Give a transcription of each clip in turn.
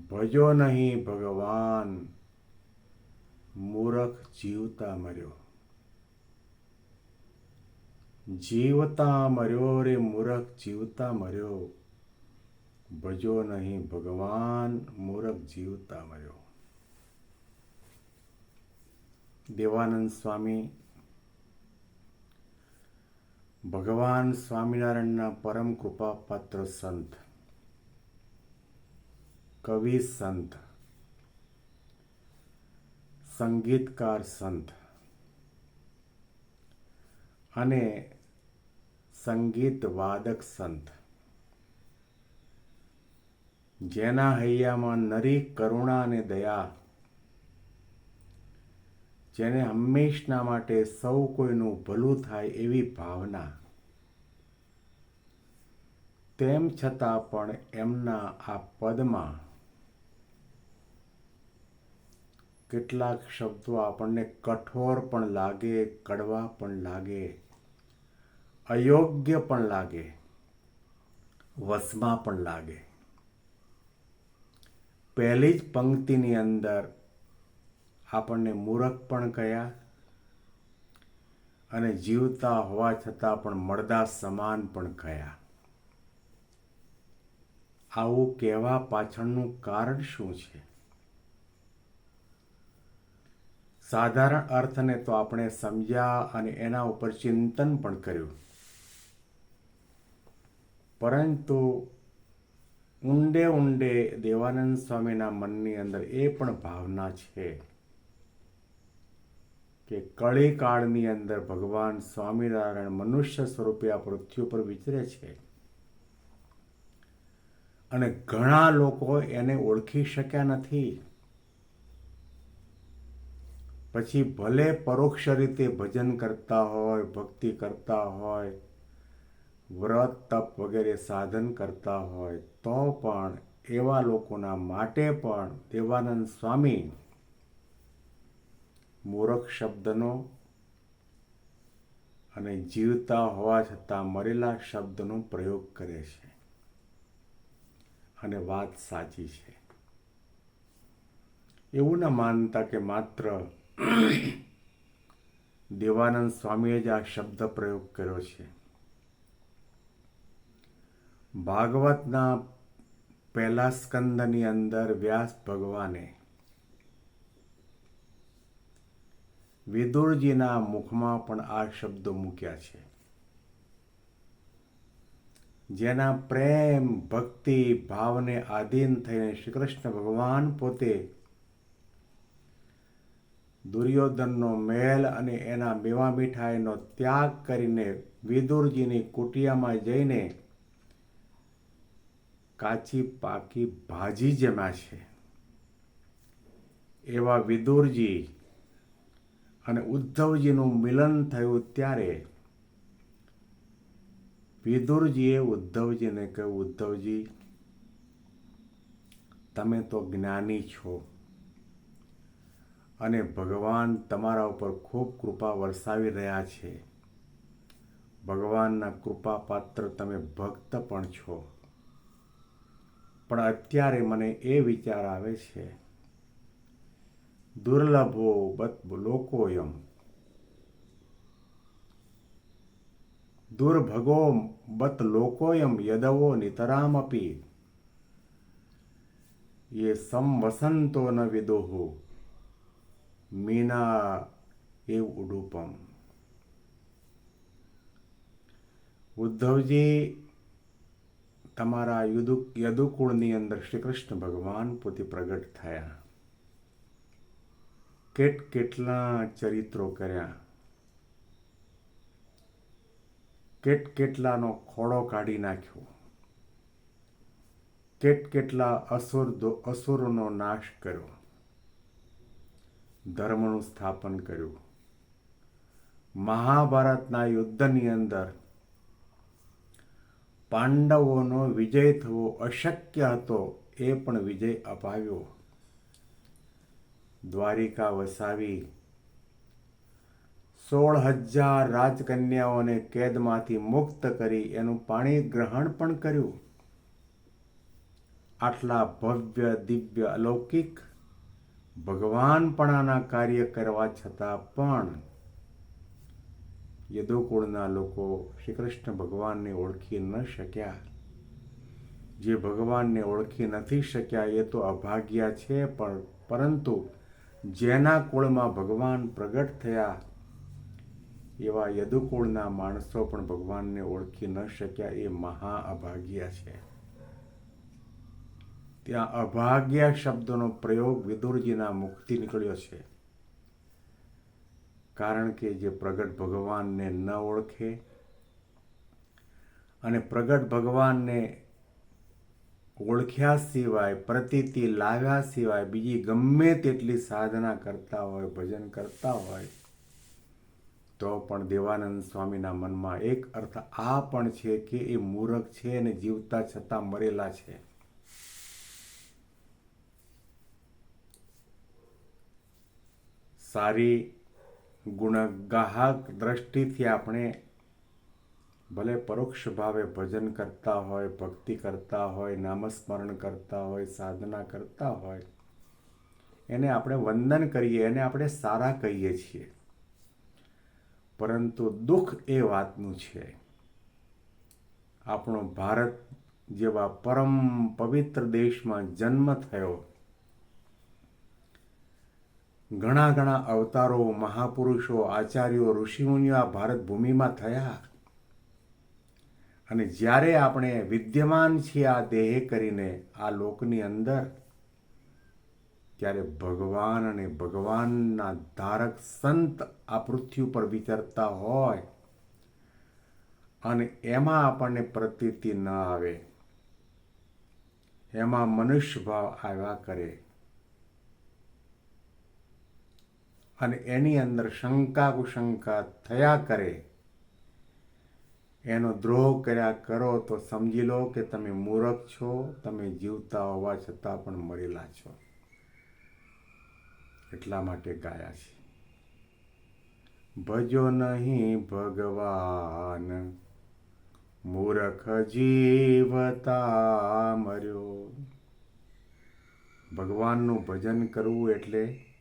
ભજો નહીં ભગવાન. મૂરખ જીવતા મર્યો. જીવતા મર્યો રે મૂરખ જીવતા મર્યો. ભજો નહીં ભગવાન, મૂરખ જીવતા મર્યો. દેવાનંદ સ્વામી, ભગવાન સ્વામિનારાયણના પરમ કૃપાપાત્ર સંત. કવિ સંત સંગીતકાર સંત અને સંગીત વાદક સંત જેના હૈયામાં નરી કરુણા અને દયા, જેને હંમેશના માટે સૌ કોઈનું ભલું થાય એવી ભાવના, તેમ છતાં પણ એમના આ પદમાં કેટલાક શબ્દો આપણને કઠોર પણ લાગે, કડવા પણ લાગે, અયોગ્ય પણ લાગે, વસમાં પણ લાગે. પહેલી જ પંક્તિની અંદર આપણને મૂરખ પણ કયા અને જીવતા હોવા છતાં પણ મળદા સમાન પણ કયા. આવું કહેવા પાછળનું કારણ શું છે? સાધારણ અર્થને તો આપણે સમજ્યા અને એના ઉપર ચિંતન પણ કર્યું. પરંતુ ઊંડે ઊંડે દેવાનંદ સ્વામીના મનની અંદર એ પણ ભાવના છે કે કળી કાળની અંદર ભગવાન સ્વામિનારાયણ મનુષ્ય સ્વરૂપે આ પૃથ્વી પર વિચરે છે. અને ઘણા લોકો એને ઓળખી શક્યા નથી. પછી ભલે પરોક્ષ રીતે ભજન કરતા હોય, ભક્તિ કરતા હોય, વ્રત, તપ વગેરે સાધન કરતા હોય, તો પણ એવા લોકોના માટે પણ દેવાનંદ સ્વામી મૂરખ શબ્દનો અને જીવતા હોવા છતાં મરેલા શબ્દનો પ્રયોગ કરે છે. અને વાત સાચી છે. એવું ન માનતા કે માત્ર દેવાનંદ સ્વામીએ જ આ શબ્દ પ્રયોગ કર્યો છે. ભાગવતના પહેલા સ્કંદની અંદર વ્યાસ ભગવાને વિદુરજીના મુખમાં પણ આ શબ્દો મૂક્યા છે. જેના પ્રેમ, ભક્તિ, ભાવને આધીન થઈને શ્રી કૃષ્ણ ભગવાન પોતે દુર્યોધનનો મેલ અને એના મેવા મીઠાઈનો ત્યાગ કરીને વિદુરજીની કુટિયામાં જઈને કાચી પાકી ભાજી જમ્યા છે એવા વિદુરજી અને ઉદ્ધવજીનું મિલન થયું ત્યારે વિદુરજીએ ઉદ્ધવજીને કહ્યું, ઉદ્ધવજી, તમે તો જ્ઞાની છો. અને ભગવાન તમારા ઉપર ખૂબ કૃપા વરસાવી રહ્યા છે. ભગવાનના કૃપા પાત્ર તમે ભક્ત પણ છો. પણ અત્યારે મને એ વિચાર આવે છે, દુર્લભો બત લોકોયમ. દુર્ભગો બત લોકોયમ યદવો નિતરામપી. યે સંવસંતો ન વિદોહો મીના એવ ઉડુપમ ઉદ્ધવજી તમારા યુદુ યદુકુળની અંદર શ્રી કૃષ્ણ ભગવાન પોતે પ્રગટ થયા કેટ કેટલા ચરિત્રો કર્યા કેટ કેટલાનો ખોળો કાઢી નાખ્યો કેટ કેટલા અસુર અસુરોનો નાશ કર્યો ધર્મનું સ્થાપન કર્યું. મહાભારતના યુદ્ધની અંદર પાંડવોનો વિજય થવો અશક્ય હતો એ પણ વિજય અપાવ્યો. દ્વારિકા વસાવી સોળ હજાર રાજકન્યાઓને કેદમાંથી મુક્ત કરી એનું પાણી ગ્રહણ પણ કર્યું. આટલા ભવ્ય, દિવ્ય, અલૌકિક ભગવાનપણાના કાર્ય કરવા છતાં પણ યદુકુળના લોકો શ્રી કૃષ્ણ ભગવાનને ઓળખી ન શક્યા. જે ભગવાનને ઓળખી નથી શક્યા એ તો અભાગ્યા છે પણ પરંતુ જેના કુળમાં ભગવાન પ્રગટ થયા એવા યદુકુળના માણસો પણ ભગવાનને ઓળખી ન શક્યા એ મહા અભાગ્યા છે. ત્યાં અભાગ્ય શબ્દનો પ્રયોગ વિદુરજીના મુખથી નીકળ્યો છે. કારણ કે જે પ્રગટ ભગવાનને ન ઓળખે અને પ્રગટ ભગવાનને ઓળખ્યા સિવાય, પ્રતીતિ લાવ્યા સિવાય, બીજી ગમે તેટલી સાધના કરતા હોય, ભજન કરતા હોય, તો પણ દેવાનંદ સ્વામીના મનમાં એક અર્થ આ પણ છે કે એ મૂરખ છે અને જીવતા છતાં મરેલા છે. સારી ગુણગાહક દ્રષ્ટિથી આપણે ભલે પરોક્ષ ભાવે ભજન કરતા હોય, ભક્તિ કરતા હોય, નામસ્મરણ કરતા હોય, સાધના કરતા હોય, એને આપણે વંદન કરીએ, એને આપણે સારા કહીએ છીએ. પરંતુ દુઃખ એ વાતનું છે. આપણો ભારત જેવા પરમ પવિત્ર દેશમાં જન્મ થયો ઘણા ઘણા અવતારો, મહાપુરુષો, આચાર્યો, ઋષિમુનિઓ આ ભારત ભૂમિમાં થયા. અને જ્યારે આપણે વિદ્યમાન છીએ આ દેહે કરીને, આ લોકની અંદર, ત્યારે ભગવાન અને ભગવાનના ધારક સંત આ પૃથ્વી ઉપર વિચરતા હોય અને એમાં આપણને પ્રતીતિ ન આવે, એમાં મનુષ્ય ભાવ આવ્યા કરે. અને એની અંદર શંકા કુશંકા થયા કરે, એનો દ્રોહ કર્યા કરો તો સમજી લો કે તમે મૂરખ છો, તમે જીવતા હોવા છતાં પણ મરેલા છો. એટલા માટે ગાયા છે. ભજો નહીં ભગવાન, મૂરખ જીવતા મર્યો. ભગવાનનું ભજન કરવું એટલે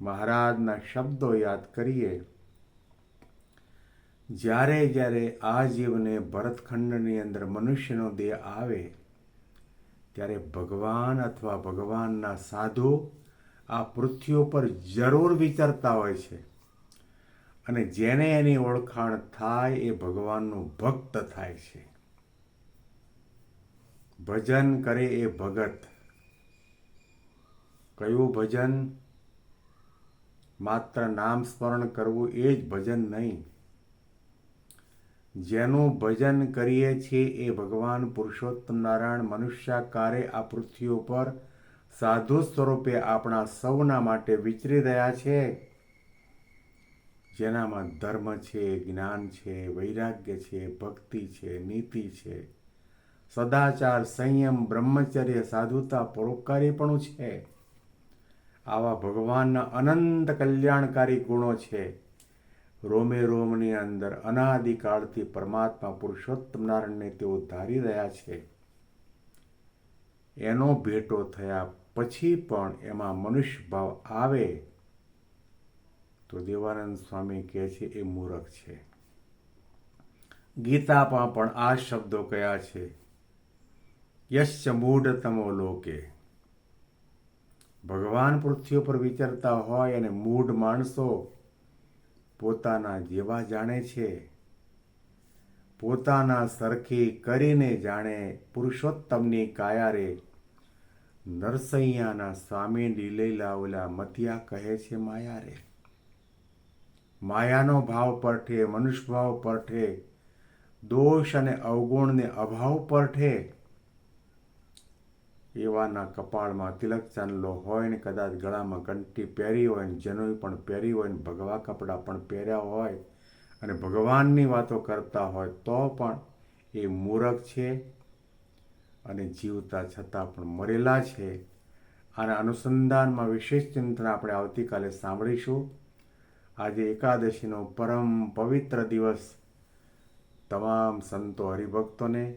મહારાજના શબ્દો યાદ કરીએ. જ્યારે જ્યારે આ જીવને ભરતખંડની અંદર મનુષ્યનો દેહ આવે, ત્યારે ભગવાન અથવા ભગવાનના સાધુ આ પૃથ્વી ઉપર જરૂર વિચારતા હોય છે અને જેને એની ઓળખાણ થાય એ ભગવાનનું ભક્ત થાય છે. ભજન કરે એ ભગત. કયું ભજન? માત્ર નામ સ્મરણ કરવું એ જ ભજન નહીં. જેનું ભજન કરીએ છીએ એ ભગવાન પુરુષોત્તમ નારાયણ મનુષ્યાકારે આ પૃથ્વી ઉપર સાધુ સ્વરૂપે આપણા સૌના માટે વિચરી રહ્યા છે. જેનામાં ધર્મ છે, જ્ઞાન છે, વૈરાગ્ય છે, ભક્તિ છે, નીતિ છે. સદાચાર, સંયમ, બ્રહ્મચર્ય, સાધુતા પરોપકારીપણું છે. આવા ભગવાનના અનંત કલ્યાણકારી ગુણો છે. રોમે રોમની અંદર અનાદિકાળથી પરમાત્મા પુરુષોત્તમ નારાયણને તેઓ ધારી રહ્યા છે. એનો ભેટો થયા પછી પણ એમાં મનુષ્ય ભાવ આવે તો દેવાનંદ સ્વામી કહે છે એ મૂરખ છે. ગીતામાં પણ આ શબ્દો કયા છે? યશ્ચ મૂઢતમો લોકે ભગવાન પૃથ્વી પર વિચરતા હોય અને મૂઢ માણસો પોતાના જેવા જાણે છે. પોતાના સરખી કરીને જાણે પુરુષોત્તમની કાયારે નરસૈયાના સ્વામી લીલેલા ઓલા મતિયા કહે છે માયા રે માયાનો ભાવ પરઠે મનુષ્ય ભાવ પરઠે, દોષ અને અવગુણને અભાવ પરઠે એવાના કપાળમાં તિલક ચાંદલો હોય ને કદાચ ગળામાં કંઠી પહેરી હોય ને જનોઈ પણ પહેરી હોય ને ભગવા કપડાં પણ પહેર્યા હોય અને ભગવાનની વાતો કરતા હોય તો પણ એ મૂરખ છે અને જીવતા છતાં પણ મરેલા છે. આના અનુસંધાનમાં વિશેષ ચિંતન આપણે આવતીકાલે સાંભળીશું. આજે એકાદશીનો પરમ પવિત્ર દિવસ. તમામ સંતો હરિભક્તોને